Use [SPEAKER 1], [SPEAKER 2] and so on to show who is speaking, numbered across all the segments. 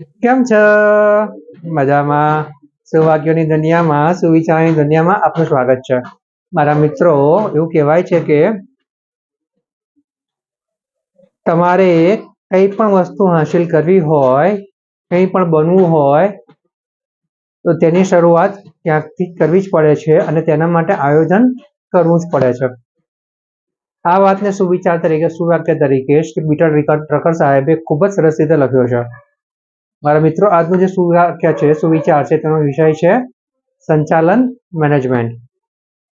[SPEAKER 1] કેમ છો? મજામાં. સૌભાગ્યોની દુનિયામાં, સુવિચારની દુનિયામાં આપનું સ્વાગત છે. મારા મિત્રો, એવું કહેવાય છે કે તમારે કંઈ પણ વસ્તુ હાંસિલ કરવી હોય, કંઈ પણ બનવું હોય, તો તેની શરૂઆત ક્યાંકથી કરવી જ પડે છે અને તેના માટે આયોજન કરવું જ પડે છે. આ વાતને સુવિચાર તરીકે, સુવાક્ય તરીકે શ્રી બીટર રિકર સાહેબે ખૂબ જ સરસ રીતે લખ્યો છે. મારા મિત્રો, આજનું જે સુવાક્ય છે, સુવિચાર છે, તેનો વિષય છે સંચાલન મેનેજમેન્ટ.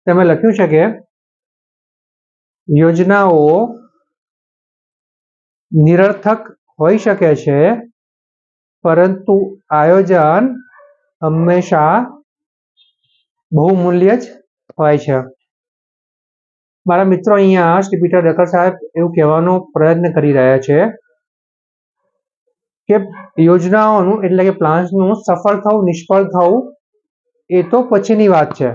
[SPEAKER 1] તેમાં લખ્યું છે કે યોજનાઓ નિરર્થક હોઈ શકે છે, પરંતુ આયોજન હંમેશા બહુમૂલ્ય જ હોય છે. મારા મિત્રો અહીંયા શ્રી પીટર ડકર સાહેબ એવું કહેવાનો પ્રયત્ન કરી રહ્યા છે કે યોજનાઓનું એટલે કે પ્લાન્સનું સફળ થવું, નિષ્ફળ થવું, એ તો પછીની વાત છે.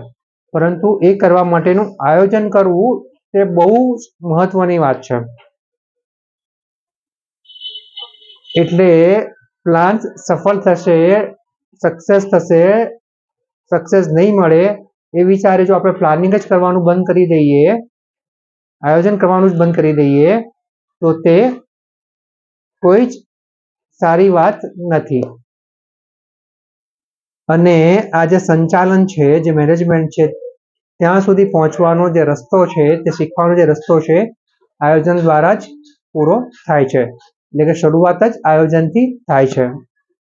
[SPEAKER 1] પરંતુ એ કરવા માટેનું આયોજન કરવું તે બહુ મહત્વની વાત છે. એટલે પ્લાન્સ સફળ થશે સક્સેસ થશે સક્સેસ નહીં મળે એ વિચારે જો આપણે પ્લાનિંગ જ કરવાનું બંધ કરી દઈએ, આયોજન કરવાનું જ બંધ કરી દઈએ, તો તે કોઈ જ સારી વાત નથી. અને આ જે સંચાલન છે, જે મેનેજમેન્ટ છે, ત્યાં સુધી પહોંચવાનો જે રસ્તો છે, તે શીખવાનો જે રસ્તો છે, આયોજન દ્વારા જ પૂરો થાય છે. એટલે કે શરૂઆત જ આયોજનથી થાય છે,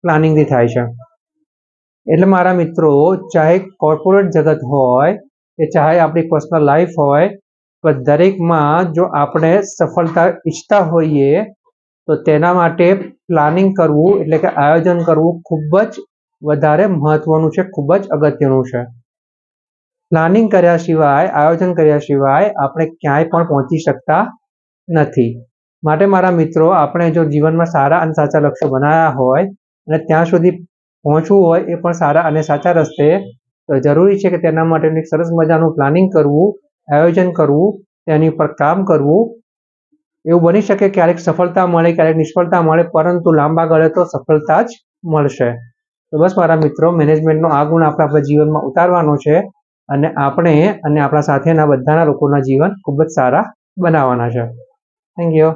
[SPEAKER 1] પ્લાનિંગથી થાય છે. એટલે મારા મિત્રો, ચાહે કોર્પોરેટ જગત હોય, કે ચાહે આપણી પર્સનલ લાઈફ હોય, પણ દરેકમાં જો આપણે સફળતા ઈચ્છતા હોઈએ તો તેના માટે પ્લાનિંગ કરવું એટલે કે આયોજન કરવું ખૂબ જ વધારે મહત્વનું છે, ખૂબ જ અગત્યનું છે. પ્લાનિંગ કર્યા સિવાય, આયોજન કર્યા સિવાય આપણે ક્યાંય પણ પહોંચી શકતા નથી. માટે મારા મિત્રો, આપણે જો જીવનમાં સારા અને સાચા લક્ષ્યો બનાવ્યા હોય અને ત્યાં સુધી પહોંચવું હોય એ પણ સારા અને સાચા રસ્તે, તો જરૂરી છે કે તેના માટેનું એક સરસ મજાનું પ્લાનિંગ કરવું, આયોજન કરવું, તેની ઉપર કામ કરવું એવું બની શકે ક્યારેક સફળતા મળે, ક્યારેક નિષ્ફળતા મળે, પરંતુ લાંબા ગાળે તો સફળતા જ મળશે. તો બસ મારા મિત્રો, મેનેજમેન્ટનો આ ગુણ આપણે આપણા જીવનમાં ઉતારવાનો છે અને આપણે અને આપણા સાથેના બધાના લોકોના જીવન ખૂબ જ સારા બનાવવાના છે. Thank you